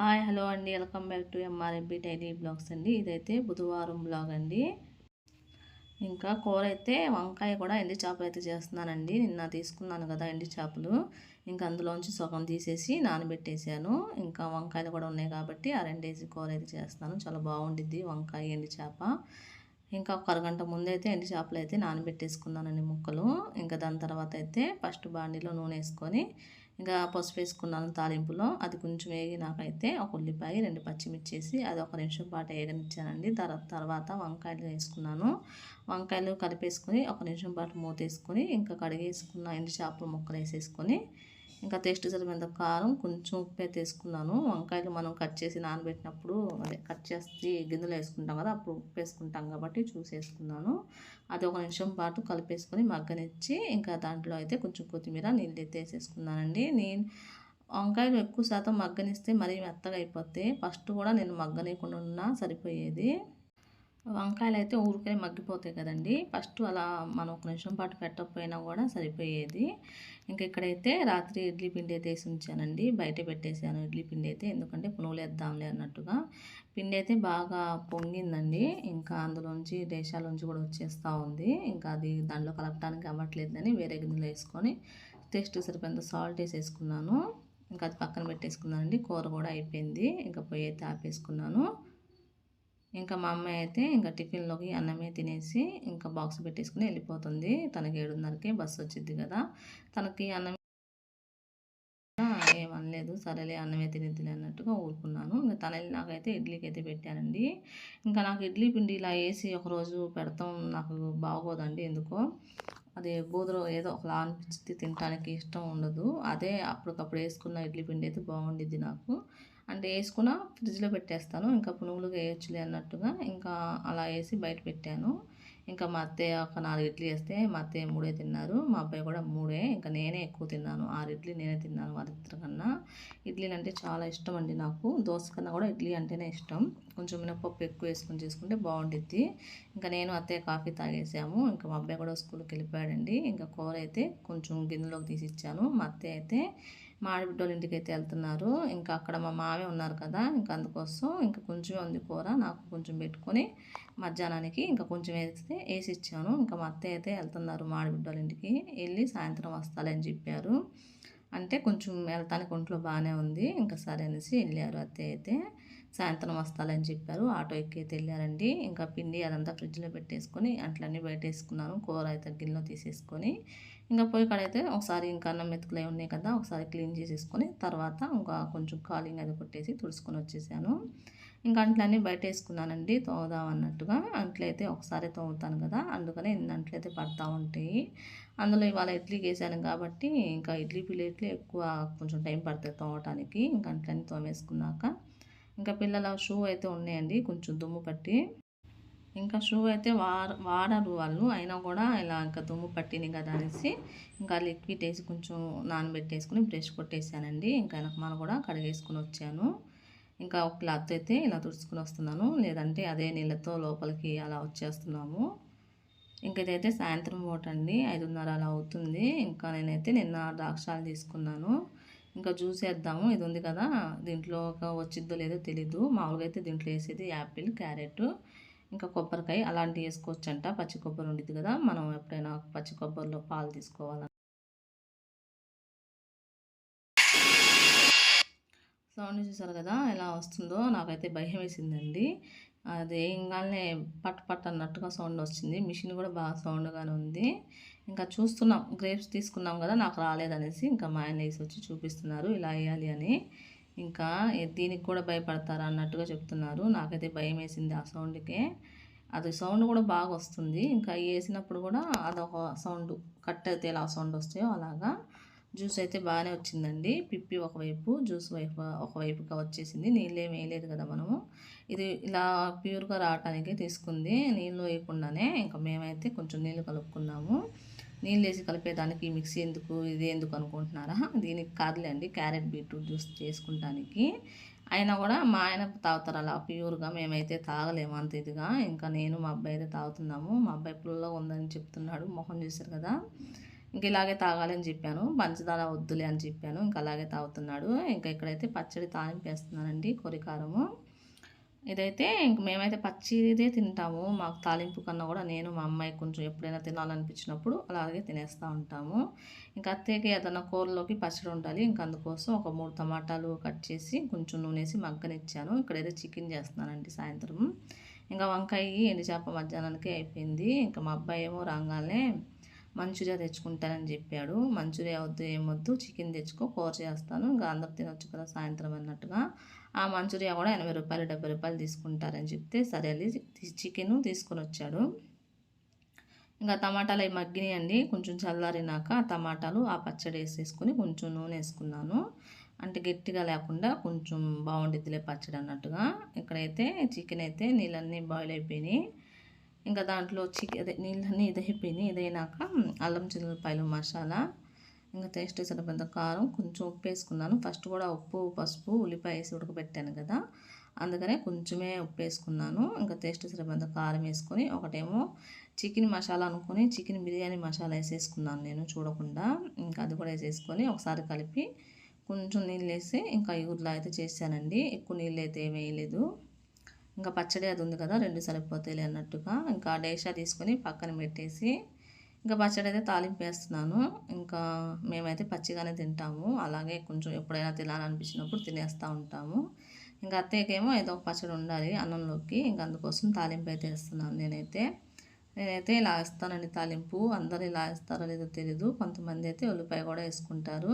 Hi hello అండి. Welcome back to MRMP daily blogs అండి. ఇదైతే బుధవారం బ్లాగ్ అండి. ఇంకా కూర అయితే వంకాయ కూడా ఎండి చేపలు అయితే చేస్తున్నానండి. నిన్న తీసుకున్నాను కదా ఎండి చేపలు. ఇంకా అందులోంచి సగం తీసేసి నానబెట్టేసాను ఇంకా వంకాయలు కూడా ఉన్నాయి కాబట్టి ఆ రెండేసి కూర అయితే చేస్తాను చాలా బాగుండిద్ది వంకాయ ఎండి చేప. ఇంకా ఒక అరగంట ముందు అయితే ఎండి చేపలు అయితే నానబెట్టేసుకున్నానండి ముక్కలు. ఇంకా దాని తర్వాత అయితే ఫస్ట్ బాండీలో నూనె వేసుకొని ఇంకా పసుపు వేసుకున్నాను తాలింపులో. అది కొంచెం వేగినాకైతే ఒక ఉల్లిపాయ రెండు పచ్చిమిర్చి వేసి అది ఒక నిమిషం పాటు వేగనిచ్చానండి తర్వాత వంకాయలు వేసుకున్నాను. వంకాయలు కలిపేసుకొని ఒక నిమిషం పాటు మూతేసుకొని ఇంకా కడిగేసుకున్న ఎండు చేపలు ముక్కలు వేసేసుకొని ఇంకా టేస్ట్ సరిపోయినంత కారం కొంచెం ఉప్పు అయితే వేసుకున్నాను వంకాయలు మనం కట్ చేసి నానబెట్టినప్పుడు అదే కట్ చేసి గిన్నెలో వేసుకుంటాం కదా అప్పుడు ఉప్పు వేసుకుంటాం కాబట్టి చూసి వేసుకున్నాను అది ఒక నిమిషం పాటు కలిపేసుకొని మగ్గనిచ్చి ఇంకా దాంట్లో అయితే కొంచెం కొత్తిమీర నీళ్ళు అయితే వేసేసుకున్నానండి. నేను వంకాయలు ఎక్కువ శాతం మగ్గనిస్తే మరీ మెత్తగా అయిపోతాయి ఫస్ట్ కూడా నేను మగ్గనీయకుండా ఉన్నా సరిపోయేది. వంకాయలు అయితే ఊరికే మగ్గిపోతాయి కదండి. ఫస్ట్ అలా మనం ఒక నిమిషం పాటు పెట్టకపోయినా కూడా సరిపోయేది. ఇంక ఇక్కడైతే రాత్రి ఇడ్లీ పిండి అయితే వేసి ఉంచానండి. బయట పెట్టేసాను ఇడ్లీ పిండి అయితే. ఎందుకంటే పునుగులు వేద్దాంలే అన్నట్టుగా. పిండి అయితే బాగా పొంగిందండి. ఇంకా అందులోంచి దేశాలోంచి కూడా వచ్చేస్తూ ఉంది. ఇంకా అది దాంట్లో కలపడానికి అవ్వట్లేదని వేరే గిన్నెలో వేసుకొని టేస్ట్ సరిపోయేంత సాల్ట్ వేసేసుకున్నాను ఇంకా అది పక్కన పెట్టేసుకున్నానండి. కూర కూడా అయిపోయింది. ఇంకా పొయ్యి అయితే ఆపేసుకున్నాను. ఇంకా మా అమ్మాయి అయితే ఇంకా టిఫిన్లోకి అన్నమే తినేసి ఇంకా బాక్స్ పెట్టేసుకుని వెళ్ళిపోతుంది. తనకి ఏడున్నరకే బస్సు వచ్చింది కదా. తనకి అన్నం ఏమనలేదు సరేలే అన్నమే తినేది అన్నట్టుగా ఊరుకున్నాను. ఇంకా తన నాకైతే ఇడ్లీకి అయితే పెట్టానండి ఇంకా నాకు ఇడ్లీ పిండి ఇలా వేసి ఒకరోజు పెడతాం నాకు బాగోదండి ఎందుకో. అది బూదరు ఏదో ఒకలా అనిపించింది తినడానికి ఇష్టం ఉండదు. అదే అప్పటికప్పుడు వేసుకున్న ఇడ్లీ పిండి అయితే బాగుండిద్ది నాకు. అంటే వేసుకున్న ఫ్రిడ్జ్లో పెట్టేస్తాను. ఇంకా పునుగులుగా వేయొచ్చులే అన్నట్టుగా ఇంకా అలా వేసి బయట పెట్టాను. ఇంకా మా అత్తయ్య ఒక నాలుగు ఇడ్లీ వేస్తే మా అత్తయ్య మూడే తిన్నారు. మా అబ్బాయి కూడా మూడే. ఇంకా నేనే ఎక్కువ తిన్నాను. ఆరు ఇడ్లీ నేనే తిన్నాను వారిద్దరి కన్నా. ఇడ్లీలు అంటే చాలా ఇష్టం అండి నాకు. దోశ కన్నా కూడా ఇడ్లీ అంటేనే ఇష్టం. కొంచెం మినపప్పు ఎక్కువ వేసుకొని చేసుకుంటే బాగుండిద్ది. ఇంకా నేను అత్తయ్య కాఫీ తాగేసాము. ఇంకా మా అబ్బాయి కూడా స్కూల్కి వెళ్ళిపోయాడండి. ఇంకా కూర అయితే కొంచెం గిన్నెలోకి తీసి ఇచ్చాను. మా అత్తయ్య అయితే మా ఆడబిడ్డోళ్ళ ఇంటికి అయితే వెళ్తున్నారు. ఇంకా అక్కడ మా మామే ఉన్నారు కదా ఇంకా అందుకోసం ఇంకా కొంచెమే ఉంది కూర నాకు కొంచెం పెట్టుకొని మధ్యాహ్నానికి ఇంకా కొంచెం వేస్తే వేసి ఇచ్చాను. ఇంకా మా అత్తయ్య అయితే వెళ్తున్నారు మా ఆడబిడ్డోళ్ళ ఇంటికి వెళ్ళి సాయంత్రం వస్తాలని చెప్పారు. అంటే కొంచెం వెళ్తానికి ఒంట్లో బాగానే ఉంది ఇంకా సరే అనేసి వెళ్ళారు అత్తయ్య అయితే. సాయంత్రం వస్తాలని చెప్పారు. ఆటో ఎక్కి వెళ్ళారండి. ఇంకా పిండి అదంతా ఫ్రిడ్జ్లో పెట్టేసుకొని అట్లన్నీ బయట వేసుకున్నాను కూర అయితే గిన్నెలో తీసేసుకొని ఇంకా పోయి కాడైతే ఒకసారి ఇంకా అన్నం మెతుకులు ఉన్నాయి కదా ఒకసారి క్లీన్ చేసేసుకొని తర్వాత ఇంకా కొంచెం కాలింగ్ అది కొట్టేసి తుడుచుకొని వచ్చేసాను. ఇంకా అంట్లన్నీ బయట వేసుకున్నానండి తోదాం అన్నట్టుగా. అంట్లయితే ఒకసారి తోముతాను కదా అందుకనే ఇన్ని అంట్లయితే పడతా ఉంటాయి. అందులో ఇవాళ ఇడ్లీ వేసాను కాబట్టి ఇంకా ఇడ్లీ ప్లేట్లు ఎక్కువ కొంచెం టైం పడుతుంది తోమటానికి. ఇంకా అంట్లన్నీ తోమేసుకున్నాక ఇంకా పిల్లల షూ అయితే ఉన్నాయండి. కొంచెం దుమ్ము పట్టి. ఇంకా షూ అయితే వా వాడరు వాళ్ళు. అయినా కూడా ఇలా ఇంకా దుమ్ము పట్టింది కదా అనేసి ఇంకా లిక్విడ్ వేసి కొంచెం నానబెట్టేసుకుని బ్రష్ కొట్టేసానండి. ఇంకా వెనక కూడా కడిగేసుకుని వచ్చాను. ఇంకా ఒక క్లాత్ అయితే ఇలా తుడుచుకుని వస్తున్నాను. లేదంటే అదే నీళ్ళతో లోపలికి అలా వచ్చేస్తున్నాము. ఇంక ఇదైతే సాయంత్రం పూట అండి. ఐదున్నర అలా అవుతుంది. ఇంకా నేనైతే నిన్న ద్రాక్షాలు తీసుకున్నాను. ఇంకా జ్యూస్ వేద్దాము. ఇది ఉంది కదా. దీంట్లో వచ్చిద్దో లేదో తెలీదు. మామూలుగా అయితే దీంట్లో వేసేది యాపిల్ క్యారెట్ ఇంకా కొబ్బరికాయ అలాంటివి వేసుకోవచ్చంట. పచ్చి కొబ్బరి ఉండిద్ది కదా. మనం ఎప్పుడైనా పచ్చి కొబ్బరిలో పాలు తీసుకోవాలి? సౌండ్ చూసారు కదా? ఎలా వస్తుందో నాకైతే భయం వేసిందండి. అది వేయంగానే పట్ పట్ అన్నట్టుగా సౌండ్ వచ్చింది. మిషన్ కూడా బాగా సౌండ్గానే ఉంది. ఇంకా చూస్తున్నాం. గ్రేప్స్ తీసుకున్నాం కదా నాకు రాలేదనేసి ఇంకా మా ఆయన వేసి వచ్చి చూపిస్తున్నారు. ఇలా వేయాలి అని. ఇంకా దీనికి కూడా భయపడతారా అన్నట్టుగా చెప్తున్నారు. నాకైతే భయం వేసింది ఆ సౌండ్కే. అది సౌండ్ కూడా బాగా వస్తుంది. ఇంకా వేసినప్పుడు కూడా అదొక సౌండ్ కట్ అయితే ఎలా సౌండ్ వస్తాయో అలాగా జ్యూస్ అయితే బాగానే వచ్చిందండి. పిప్పి ఒకవైపు జ్యూస్ వైపు ఒకవైపుగా వచ్చేసింది. నీళ్ళు ఏమి వేయలేదు కదా మనము. ఇది ఇలా ప్యూర్గా రావటానికి తీసుకుంది. నీళ్ళు వేయకుండానే ఇంకా మేమైతే కొంచెం నీళ్ళు కలుపుకున్నాము. నీళ్ళు వేసి కలిపేదానికి మిక్సీ ఎందుకు ఇది ఎందుకు అనుకుంటున్నారా? దీనికి కాదులేండి క్యారెట్ బీట్రూట్ జ్యూస్ చేసుకుంటానికి. అయినా కూడా మా ఆయన తాగుతారు అలా ప్యూర్గా. మేమైతే తాగలేము అంత ఇదిగా. ఇంకా నేను మా అబ్బాయి అయితే తాగుతున్నాము. మా అబ్బాయి పుల్లగా ఉందని చెప్తున్నాడు. మొహం చేశారు కదా. ఇంక ఇలాగే తాగాలని చెప్పాను. పంచదార వద్దులే అని చెప్పాను. ఇంకా అలాగే తాగుతున్నాడు. ఇంకా ఇక్కడైతే పచ్చడి తాలింపు వేస్తున్నానండి కొరికారము ఇదైతే ఇంక మేమైతే పచ్చిదే తింటాము. మాకు తాలింపు కన్నా కూడా నేను మా అమ్మాయి కొంచెం ఎప్పుడైనా తినాలనిపించినప్పుడు అలాగే తినేస్తూ ఉంటాము. ఇంకా అత్తయ్యకి ఏదైనా కూరలోకి పచ్చడి ఉండాలి. ఇంకా అందుకోసం ఒక మూడు టమాటాలు కట్ చేసి కొంచెం నూనెసి మగ్గనిచ్చాను. ఇక్కడైతే చికెన్ చేస్తున్నానండి సాయంత్రం. ఇంకా వంకాయ ఎండి చేప మధ్యాహ్నానికి అయిపోయింది. ఇంకా మా అబ్బాయి ఏమో రాగానే మంచూరియా తెచ్చుకుంటానని చెప్పాడు. మంచూరియా వద్దు ఏమొద్దు చికెన్ తెచ్చుకో కూర చేస్తాను. ఇంకా అందరు తినొచ్చు కదా సాయంత్రం అన్నట్టుగా. ఆ మంచూరియా కూడా ఎనభై రూపాయలు డెబ్బై రూపాయలు తీసుకుంటారని చెప్తే సరే చికెన్ తీసుకొని వచ్చాడు. ఇంకా టమాటాలు అవి మగ్గినాయండి. కొంచెం చల్లారినాక టమాటాలు ఆ పచ్చడి వేసేసుకొని కొంచెం నూనె వేసుకున్నాను. అంటే గట్టిగా లేకుండా కొంచెం బాగుండిద్దిలే పచ్చడి అన్నట్టుగా. ఇక్కడైతే చికెన్ అయితే నీళ్ళన్నీ బాయిల్ అయిపోయినాయి. ఇంకా దాంట్లో చికెన్ అదే నీళ్ళన్నీ ఇదైపోయినాయి ఇదైనాక అల్లం చిల్లిపాయలు మసాలా ఇంకా టేస్ట్ సరిపోయినంత కారం కొంచెం ఉప్పు వేసుకున్నాను. ఫస్ట్ కూడా ఉప్పు పసుపు ఉల్లిపాయ వేసి ఉడకబెట్టాను కదా. అందుకనే కొంచెమే ఉప్పు వేసుకున్నాను. ఇంకా టేస్ట్ సరిపోయినంత కారం వేసుకొని ఒకటేమో చికెన్ మసాలా అనుకొని చికెన్ బిర్యానీ మసాలా వేసేసుకున్నాను నేను చూడకుండా. ఇంకా అది కూడా వేసేసుకొని ఒకసారి కలిపి కొంచెం నీళ్ళు వేసి ఇంకా ఊర్లో అయితే చేశానండి. ఎక్కువ నీళ్ళు అయితే వేయలేదు. ఇంకా పచ్చడి అది ఉంది కదా రెండు సరిపోతాయి అన్నట్టుగా. ఇంకా డేషా తీసుకొని పక్కన పెట్టేసి ఇంకా పచ్చడి అయితే తాలింపు వేస్తున్నాను. ఇంకా మేమైతే పచ్చిగానే తింటాము. అలాగే కొంచెం ఎప్పుడైనా తినాలనిపించినప్పుడు తినేస్తూ ఉంటాము. ఇంకా అత్తయ్యకేమో ఏదో ఒక పచ్చడి ఉండాలి అన్నంలోకి. ఇంకా అందుకోసం తాలింపు అయితే వేస్తున్నాను నేనైతే. నేనైతే ఇలా వేస్తానండి తాలింపు అందరు ఇలా వేస్తారో లేదో తెలీదు. కొంతమంది అయితే ఉల్లిపాయ కూడా వేసుకుంటారు.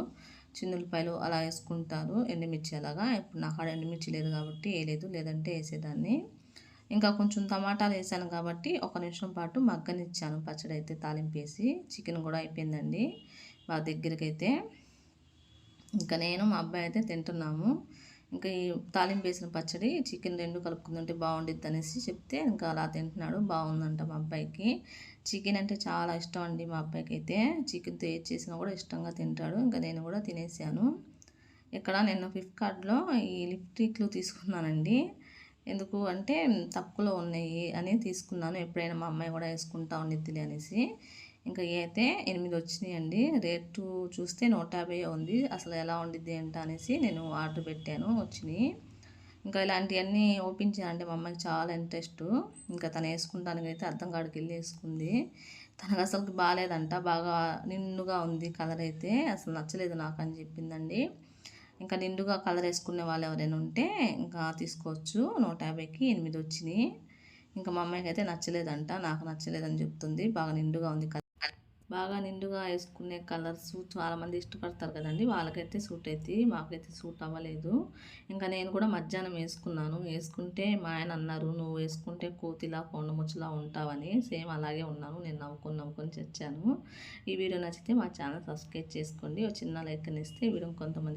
చిన్న ఉల్లిపాయలు అలా వేసుకుంటారు. ఎండుమిర్చి అలాగా ఇప్పుడు నాకు ఆడ ఎండుమిర్చి లేదు కాబట్టి వేయలేదు లేదంటే వేసేదాన్ని. ఇంకా కొంచెం టమాటాలు వేసాను కాబట్టి ఒక నిమిషం పాటు మగ్గనిచ్చాను పచ్చడి అయితే తాలింపు వేసి. చికెన్ కూడా అయిపోయిందండి మా దగ్గరికి అయితే ఇంకా నేను మా అబ్బాయి అయితే తింటున్నాము. ఇంకా ఈ తాలింపు వేసిన పచ్చడి చికెన్ రెండు కలుపుకుందంటే బాగుండిద్ది అనేసి చెప్తే ఇంకా అలా తింటున్నాడు. బాగుందంట మా అబ్బాయికి. చికెన్ అంటే చాలా ఇష్టం అండి మా అబ్బాయికి అయితే చికెన్తో ఏది చేసినా కూడా ఇష్టంగా తింటాడు. ఇంకా నేను కూడా తినేసాను. ఇక్కడ నేను ఫ్లిప్కార్ట్లో ఈ లిప్టిక్లు తీసుకున్నానండి. ఎందుకు అంటే తక్కువలో ఉన్నాయి అని తీసుకున్నాను. ఎప్పుడైనా మా అమ్మాయి కూడా వేసుకుంటా ఉండిద్దిలే అనేసి. ఇంకా అయితే ఎనిమిది వచ్చినాయండి రేటు చూస్తే నూట యాభై ఉంది. అసలు ఎలా ఉండిద్ది ఏంట అనేసి నేను ఆర్డర్ పెట్టాను వచ్చినాయి. ఇంకా ఇలాంటివన్నీ ఓపెన్ చేయాలంటే మా అమ్మాయికి చాలా ఇంట్రెస్ట్. ఇంకా తను వేసుకుంటానికి అయితే అర్థం కాడికి వెళ్ళి వేసుకుంది. తనకు అసలు బాగాలేదంట బాగా నిండుగా ఉంది కలర్ అయితే. అసలు నచ్చలేదు నాకు అని చెప్పిందండి. ఇంకా నిండుగా కలర్ వేసుకునే వాళ్ళు ఎవరైనా ఉంటే ఇంకా తీసుకోవచ్చు. నూట యాభైకి ఎనిమిది వచ్చినాయి. ఇంకా మా అమ్మాయికి అయితే నచ్చలేదంట నాకు నచ్చలేదని చెప్తుంది. బాగా నిండుగా ఉంది బాగా నిండుగా వేసుకునే కలర్స్ చాలామంది ఇష్టపడతారు కదండి. వాళ్ళకైతే సూట్ అవుతాయి మాకైతే సూట్ అవ్వలేదు. ఇంకా నేను కూడా మధ్యాహ్నం వేసుకున్నాను. వేసుకుంటే మా ఆయన అన్నారు నువ్వు వేసుకుంటే కోతిలా కొండముచ్చులా ఉంటావని. సేమ్ అలాగే ఉన్నాను. నేను నవ్వుకొని నవ్వుకొని చచ్చాను. ఈ వీడియో నచ్చితే మా ఛానల్ సబ్స్క్రైబ్ చేసుకోండి. ఒక చిన్న లైక్ ఇస్తే వీడియో కొంతమంది